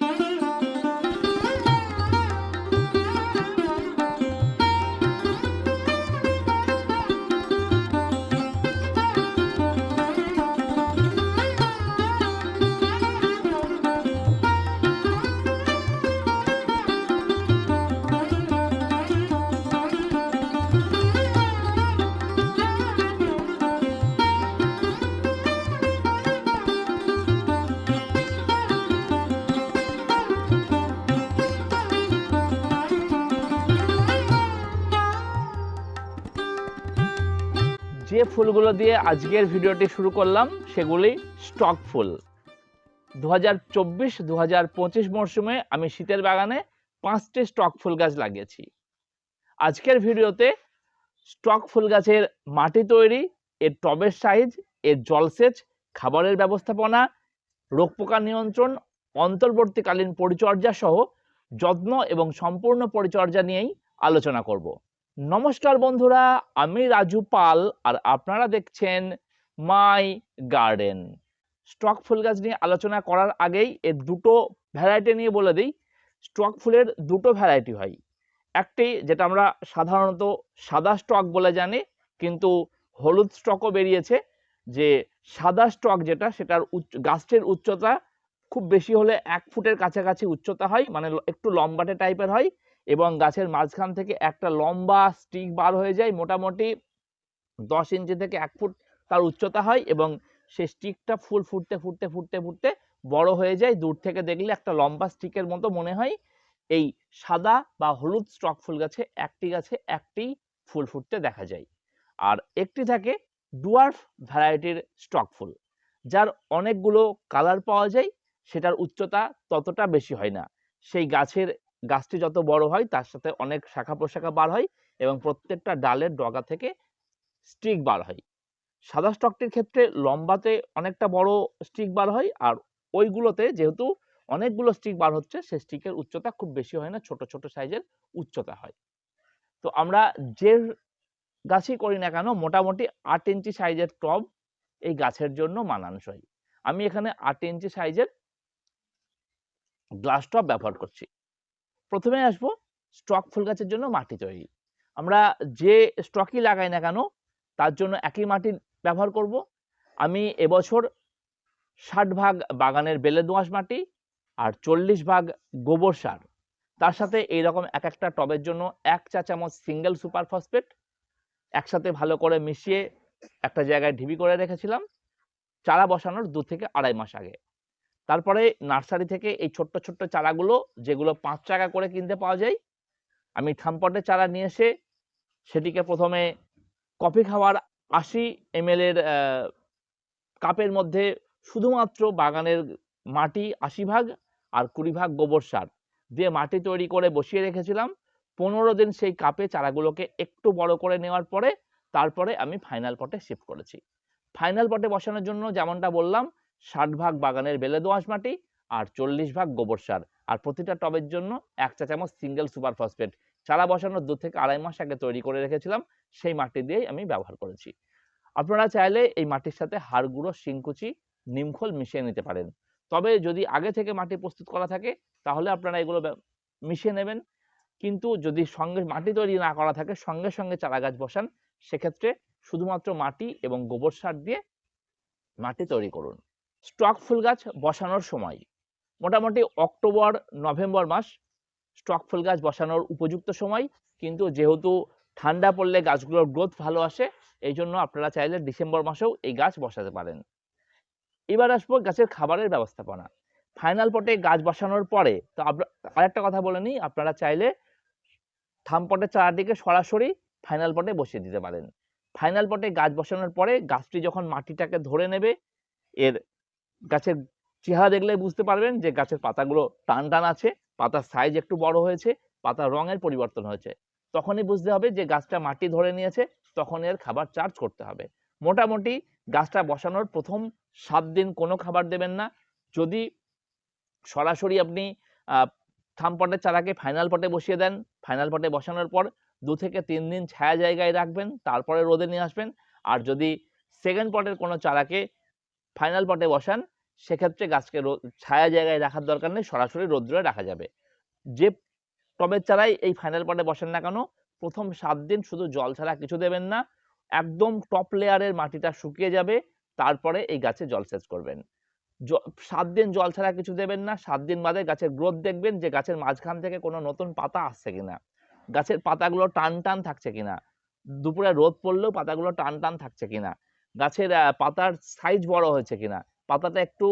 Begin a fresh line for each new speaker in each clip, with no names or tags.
Mm-hmm. যে ফুলগুলো দিয়ে আজকের ভিডিওটি শুরু করলাম, সেগুলি স্টক ফুল। দু হাজার চব্বিশ দু হাজার পঁচিশ মরশুমে আমি শীতের বাগানে পাঁচটি স্টক ফুল গাছ লাগিয়েছি। আজকের ভিডিওতে স্টক ফুল গাছের মাটি তৈরি, এর টবের সাইজ, এর জলসেচ, খাবারের ব্যবস্থাপনা, রোগ পোকা নিয়ন্ত্রণ, অন্তর্বর্তীকালীন পরিচর্যা সহ যত্ন এবং সম্পূর্ণ পরিচর্যা নিয়েই আলোচনা করব। নমস্কার বন্ধুরা, আমি রাজু পাল আর আপনারা দেখছেন মাই গার্ডেন। স্টক ফুল গাছ নিয়ে আলোচনা করার আগেই এর দুটো ভ্যারাইটি নিয়ে বলে দিই। স্টক ফুলের দুটো ভ্যারাইটি হয়। একটি যেটা আমরা সাধারণত সাদা স্টক বলে জানি, কিন্তু হলুদ স্টকও বেরিয়েছে। যে সাদা স্টক যেটা, সেটার উচ্চ, গাছটির উচ্চতা খুব বেশি হলে এক ফুটের কাছাকাছি উচ্চতা হয় মানে একটু লম্বাটে টাইপের হয়। এবং গাছের মাঝখান থেকে একটা লম্বা স্টিক বার হয়ে যায়। মোটামুটি দশ ইঞ্চি থেকে এক ফুট তার উচ্চতা হয় এবং সেই স্টিকটা ফুল ফুটতে ফুটতে ফুটতে ফুটতে বড় হয়ে যায়। দূর থেকে দেখলে একটা লম্বা স্টিকের মতো মনে হয়। এই সাদা বা হলুদ স্টক ফুল গাছে একটি গাছে একটি ফুল ফুটতে দেখা যায়। আর একটি থাকে ডুয়ার্ফ ভ্যারাইটির স্টক ফুল, যার অনেকগুলো কালার পাওয়া যায়। সেটার উচ্চতা ততটা বেশি হয় না। সেই গাছের গাছটি যত বড় হয়, তার সাথে অনেক শাখা প্রশাখা বার হয় এবং প্রত্যেকটা ডালের ডগা থেকে স্টিক বার হয়। সাদা স্টকটির ক্ষেত্রে লম্বাতে অনেকটা বড় স্টিক বার হয় আর ওইগুলোতে যেহেতু অনেকগুলো স্টিক বার হচ্ছে সেই স্টিকের উচ্চতা খুব বেশি হয় না, ছোট ছোট সাইজের উচ্চতা হয়। তো আমরা যে গাছই করি না কেন, মোটামুটি আট ইঞ্চি সাইজের টব এই গাছের জন্য মানানসই। আমি এখানে আট ইঞ্চি সাইজের গ্লাস টব ব্যবহার করছি। প্রথমে আসব স্টক ফুল গাছের জন্য মাটি তৈরি। আমরা যে স্টকই লাগাই না কেন, তার জন্য একই মাটি ব্যবহার করব। আমি এবছর ষাট ভাগ বাগানের বেলে দোঁয়াশ মাটি আর চল্লিশ ভাগ গোবর সার। তার সাথে এইরকম এক একটা টবের জন্য এক চা চামচ সিঙ্গেল সুপার ফসফেট, একসাথে ভালো করে মিশিয়ে একটা জায়গায় ঢিবি করে রেখেছিলাম। চারা বসানোর দু থেকে আড়াই মাস আগে। তারপরে নার্সারি থেকে এই ছোট্ট ছোট্ট চারাগুলো, যেগুলো পাঁচ টাকা করে কিনতে পাওয়া যায়, আমি থামপটের চারা নিয়ে এসে সেটিকে প্রথমে কফি খাওয়ার আশি এম এর কাপের মধ্যে শুধুমাত্র বাগানের মাটি আশি ভাগ আর কুড়ি ভাগ গোবর সার দিয়ে মাটি তৈরি করে বসিয়ে রেখেছিলাম। পনেরো দিন সেই কাপে চারাগুলোকে একটু বড় করে নেওয়ার পরে, তারপরে আমি ফাইনাল পটে শিফট করেছি। ফাইনাল পটে বসানোর জন্য যেমনটা বললাম ষাট ভাগ বাগানের বেলে দোআঁশ মাটি আর চল্লিশ ভাগ গোবর সার। আর প্রতিটা টবের জন্য এক চা চামচ সিঙ্গেল সুপার ফসফেট চারা বসানোর দু থেকে আড়াই মাস আগে তৈরি করে রেখেছিলাম, সেই মাটি দিয়েই আমি ব্যবহার করেছি। আপনারা চাইলে এই মাটির সাথে হাড় গুঁড়ো, শিংকুচি নিমখোল মিশিয়ে নিতে পারেন। তবে যদি আগে থেকে মাটি প্রস্তুত করা থাকে, তাহলে আপনারা এগুলো মিশিয়ে নেবেন। কিন্তু যদি সঙ্গে মাটি তৈরি না করা থাকে, সঙ্গে সঙ্গে চারা গাছ বসান, সেক্ষেত্রে শুধুমাত্র মাটি এবং গোবর সার দিয়ে মাটি তৈরি করুন। স্টক ফুল গাছ বসানোর সময়। মোটামুটি অক্টোবর, নভেম্বর মাস স্টক ফুল গাছ বসানোর উপযুক্ত সময়। কিন্তু যেহেতু ঠান্ডা পড়লে গাছগুলোর গ্রোথ ভালো আসে, এই জন্য আপনারা চাইলে ডিসেম্বর মাসেও এই গাছ বসাতে পারেন। এবার আসব গাছের খাবারের ব্যবস্থাপনা। ফাইনাল পটে গাছ বসানোর পরে, তো আরেকটা কথা বলে নিই, আপনারা চাইলে থাম পটের চারাটিকে সরাসরি ফাইনাল পটে বসিয়ে দিতে পারেন। ফাইনাল পটে গাছ বসানোর পরে গাছটি যখন মাটিটাকে ধরে নেবে, এর গাছের চেহারা দেখলে বুঝতে পারবেন যে গাছের পাতাগুলো টান টান আছে, পাতার সাইজ একটু বড় হয়েছে, পাতার রঙের পরিবর্তন হয়েছে। তখনই বুঝতে হবে যে গাছটা মাটি ধরে নিয়েছে, তখন এর খাবার চার্জ করতে হবে। মোটামুটি গাছটা বসানোর প্রথম সাত দিন কোনো খাবার দেবেন না। যদি সরাসরি আপনি থাম পটের চারাকে ফাইনাল পটে বসিয়ে দেন ফাইনাল পটে বসানোর পর দু থেকে তিন দিন ছায়া জায়গায় রাখবেন, তারপরে রোদে নিয়ে আসবেন। আর যদি সেকেন্ড পটের কোনো চারাকে ফাইনাল পটে বসান সেক্ষেত্রে গাছকে ছায়া জায়গায় রাখার দরকার নেই, সরাসরি রৌদ্রে রাখা যাবে। যে টবের চারাই এই ফাইনাল পটে বসেন না কেন, প্রথম সাত দিন শুধু জল ছাড়া কিছু দেবেন না, একদম টপ লেয়ারের মাটিটা শুকিয়ে যাবে, তারপরে এই গাছে জলসেচ করবেন। সাত দিন জল ছাড়া কিছু দেবেন না, সাত দিন বাদে গাছের গ্রোথ দেখবেন যে গাছের মাঝখান থেকে কোনো নতুন পাতা আসছে কিনা, গাছের পাতাগুলো টান টান থাকছে কিনা, দুপুরে রোদ পড়লেও পাতাগুলো টান টান থাকছে কিনা, গাছের পাতার সাইজ বড় হয়েছে কিনা পাতাটা একটু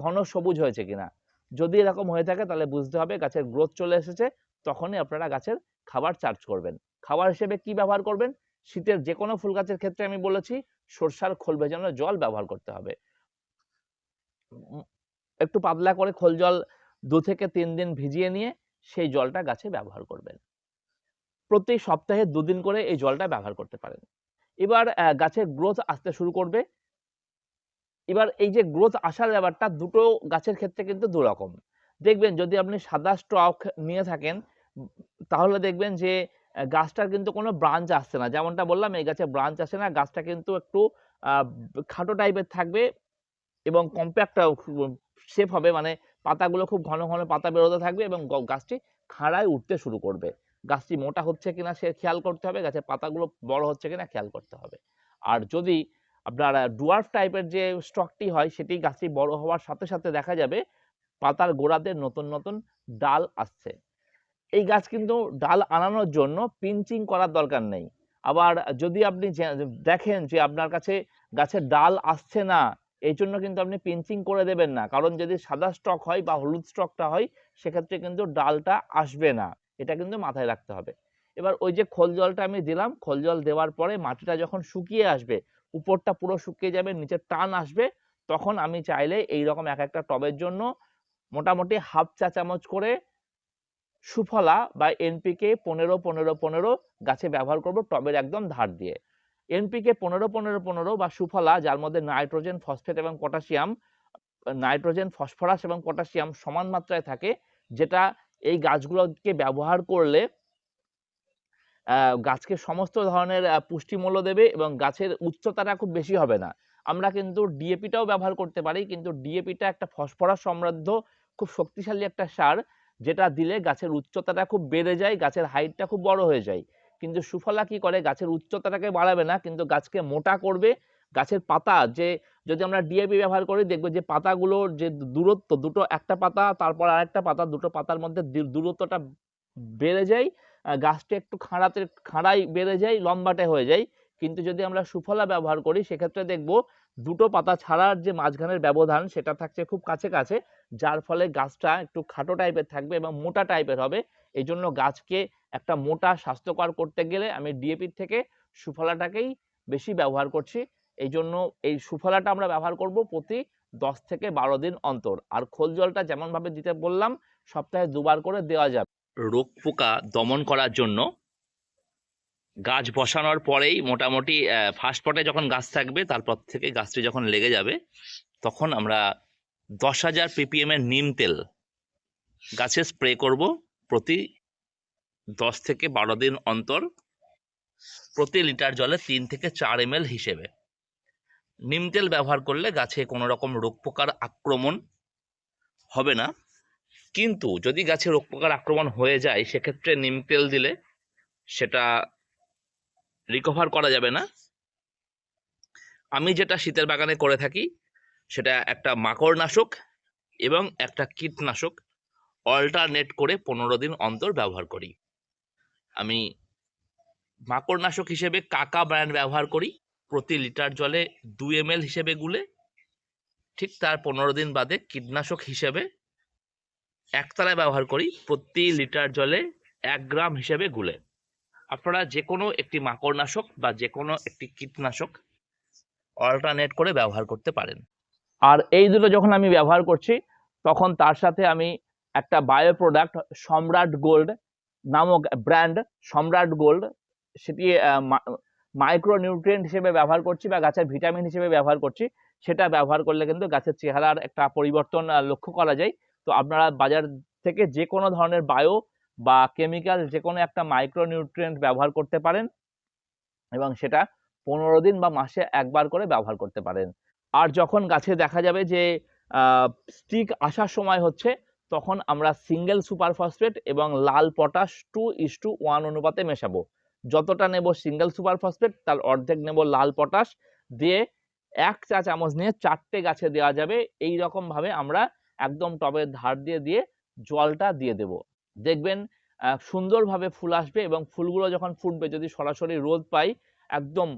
ঘন সবুজ হয়েছে কিনা। যদি এরকম হয়ে থাকে তাহলে বুঝতে হবে গাছের গ্রোথ চলে এসেছে, তখনই আপনারা গাছের খাবার চার্জ করবেন। খাবার হিসেবে কি ব্যবহার করবেন? শীতের যে কোনো ফুল গাছের ক্ষেত্রে আমি বলেছি, সরষার খোল ভেজানো জল ব্যবহার করতে হবে। একটু পাতলা করে খোল জল দু থেকে তিন দিন ভিজিয়ে নিয়ে সেই জলটা গাছে ব্যবহার করবেন। প্রতি সপ্তাহে দুদিন করে এই জলটা ব্যবহার করতে পারেন। এবার গাছের গ্রোথ আসতে শুরু করবে। এবার এই যে গ্রোথ আসার ব্যাপারটা দুটো গাছের ক্ষেত্রে কিন্তু দু রকম দেখবেন যদি আপনি সাদা স্টক নিয়ে থাকেন, তাহলে দেখবেন যে গাছটার কিন্তু কোনো ব্রাঞ্চ আসছে না। যেমনটা বললাম, এই গাছে ব্রাঞ্চ আসে না, গাছটা কিন্তু একটু খাটো টাইপের থাকবে এবং কম্প্যাক্ট শেপ হবে। মানে পাতাগুলো খুব ঘন ঘন পাতা বেরোতে থাকবে এবং গাছটি খাড়ায় উঠতে শুরু করবে। গাছটি মোটা হচ্ছে কিনা সে খেয়াল করতে হবে, গাছের পাতাগুলো বড় হচ্ছে কিনা খেয়াল করতে হবে। আর যদি আপনার ডুয়ার্ফ টাইপের যে স্টকটি হয়, সেটি গাছটি বড় হওয়ার সাথে সাথে দেখা যাবে পাতার গোড়াতে নতুন নতুন ডাল আসছে। এই গাছ কিন্তু ডাল আনানোর জন্য পিঞ্চিং করার দরকার নেই। আবার যদি আপনি দেখেন যে আপনার কাছে গাছের ডাল আসছে না, এই জন্য কিন্তু আপনি পিঞ্চিং করে দেবেন না। কারণ যদি সাদা স্টক হয় বা হলুদ স্টকটা হয়, সেক্ষেত্রে কিন্তু ডালটা আসবে না। এটা কিন্তু মাথায় রাখতে হবে। এবার ওই যে খোল জলটা আমি দিলাম, খোল জল দেওয়ার পরে মাটিটা যখন শুকিয়ে আসবে উপরটা পুরো শুকিয়ে যাবে নিচে টান আসবে, তখন আমি চাইলে এই রকম এক একটা টবের জন্য মোটামুটি হাফ চা চামচ করে সুফলা বা এনপিকে পনেরো পনেরো পনেরো গাছে ব্যবহার করব টবের একদম ধার দিয়ে। এনপিকে পনেরো পনেরো পনেরো বা সুফলা, যার মধ্যে নাইট্রোজেন, ফসফেট এবং পটাশিয়াম, নাইট্রোজেন, ফসফরাস এবং পটাশিয়াম সমান মাত্রায় থাকে, যেটা এই গাছগুলোকে ব্যবহার করলে গাছকে সমস্ত ধরনের পুষ্টিমূল্য দেবে এবং গাছের উচ্চতাটা খুব বেশি হবে না। আমরা কিন্তু ডিএপিটাও ব্যবহার করতে পারি, কিন্তু ডিএপিটা একটা ফসফরাস সমৃদ্ধ, খুব শক্তিশালী একটা সার, যেটা দিলে গাছের উচ্চতাটা খুব বেড়ে যায়, গাছের হাইটটা খুব বড় হয়ে যায়। কিন্তু সুফলা কি করে? গাছের উচ্চতাটাকে বাড়াবে না, কিন্তু গাছকে মোটা করবে। গাছের পাতা যে, যদি আমরা ডিএপি ব্যবহার করি, দেখব যে পাতাগুলোর যে দূরত্ব, দুটো একটা পাতা, তারপর আরেকটা পাতা, দুটো পাতার মধ্যে দূরত্বটা বেড়ে যায়। গাছটা একটু খাড়াতে, খাড়াই বেড়ে যায়, লম্বাটে হয়ে যায়। কিন্তু যদি আমরা সুফলা ব্যবহার করি, সেক্ষেত্রে দেখব দুটো পাতা ছাড়ার যে মাঝখানের ব্যবধান, সেটা থাকছে খুব কাছে কাছে, যার ফলে গাছটা একটু খাটো টাইপের থাকবে এবং মোটা টাইপের হবে। এই জন্য গাছকে একটা মোটা, স্বাস্থ্যকর করতে গেলে আমি ডিএপির থেকে সুফলাটাকেই বেশি ব্যবহার করছি। এই জন্য এই সুফলাটা আমরা ব্যবহার করব প্রতি দশ থেকে বারো দিন অন্তর। আর খোল জলটা যেমনভাবে দিতে বললাম, সপ্তাহে দুবার করে দেওয়া যাবে। রোগ পোকা দমন করার জন্য গাছ বসানোর পরেই মোটামুটি ফার্স্ট পটে যখন গাছ থাকবে, তারপর থেকে গাছটি যখন লেগে যাবে, তখন আমরা দশ হাজার পিপিএম এর নিম তেল গাছে স্প্রে করব প্রতি দশ থেকে বারো দিন অন্তর, প্রতি লিটার জলে তিন থেকে চার এম হিসেবে। নিম তেল ব্যবহার করলে গাছে কোনো রকম রোগ পোকার আক্রমণ হবে না। কিন্তু যদি গাছে রোগ পোকার আক্রমণ হয়ে যায়, সেক্ষেত্রে নিম তেল দিলে সেটা রিকভার করা যাবে না। আমি যেটা শীতের বাগানে করে থাকি, সেটা একটা মাকড় নাশক এবং একটা কীটনাশক অল্টারনেট করে পনেরো দিন অন্তর ব্যবহার করি। আমি মাকড় নাশক হিসেবে কাকা ব্র্যান্ড ব্যবহার করি, প্রতি লিটার জলে দু এম হিসেবে গুলে, ঠিক তার পনেরো দিন বাদে কীটনাশক হিসেবে একতলায় ব্যবহার করি প্রতি লিটার জলে এক গ্রাম হিসেবে গুলে। আপনারা যে কোনো একটি মাকড়নাশক বা যে কোনো একটি কীটনাশক অল্টারনেট করে ব্যবহার করতে পারেন। আর এই দুটো যখন আমি ব্যবহার করছি, তখন তার সাথে আমি একটা বায়ো প্রোডাক্ট সম্রাট গোল্ড নামক ব্র্যান্ড সম্রাট গোল্ড সেটি মাইক্রো নিউট্রিয়েন্ট হিসেবে ব্যবহার করছি বা গাছের ভিটামিন হিসেবে ব্যবহার করছি। সেটা ব্যবহার করলে কিন্তু গাছের চেহারার একটা পরিবর্তন লক্ষ্য করা যায়। তো আপনারা বাজার থেকে যে কোনো ধরনের বায়ো বা কেমিক্যাল যে কোনো একটা মাইক্রো নিউট্রিয়েন্ট ব্যবহার করতে পারেন এবং সেটা পনেরো দিন বা মাসে একবার করে ব্যবহার করতে পারেন। আর যখন গাছে দেখা যাবে যে স্টিক আসার সময় হচ্ছে, তখন আমরা সিঙ্গেল সুপার ফসফেট এবং লাল potash two is to one অনুপাতে মেশাবো। যতটা নেব সিঙ্গেল সুপার ফসফেট তার অর্ধেক নেব লাল পটাশ দিয়ে এক চা চামচ নিয়ে চারটে গাছে দেওয়া যাবে। এই রকম ভাবে আমরা একদম টবের ধার দিয়ে দিয়ে জলটা দিয়ে দেব। দেখবেন সুন্দরভাবে ফুল আসবে এবং ফুলগুলো যখন ফুটবে, যদি সরাসরি রোদ পাই, একদম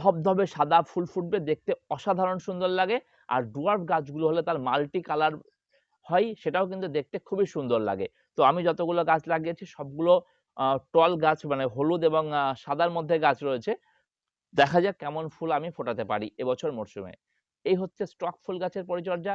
ধবধবে সাদা ফুল ফুটবে, দেখতে অসাধারণ সুন্দর লাগে। আর ডুয়ার্ফ গাছগুলো হলে তার মাল্টি কালার হয়, সেটাও কিন্তু দেখতে খুবই সুন্দর লাগে। তো আমি যতগুলো গাছ লাগিয়েছি, সবগুলো টল গাছ মানে হলুদ এবং সাদার মধ্যে গাছ রয়েছে। দেখা যাক কেমন ফুল আমি ফোটাতে পারি এবছর মরশুমে। এই হচ্ছে স্টক ফুল গাছের পরিচর্যা।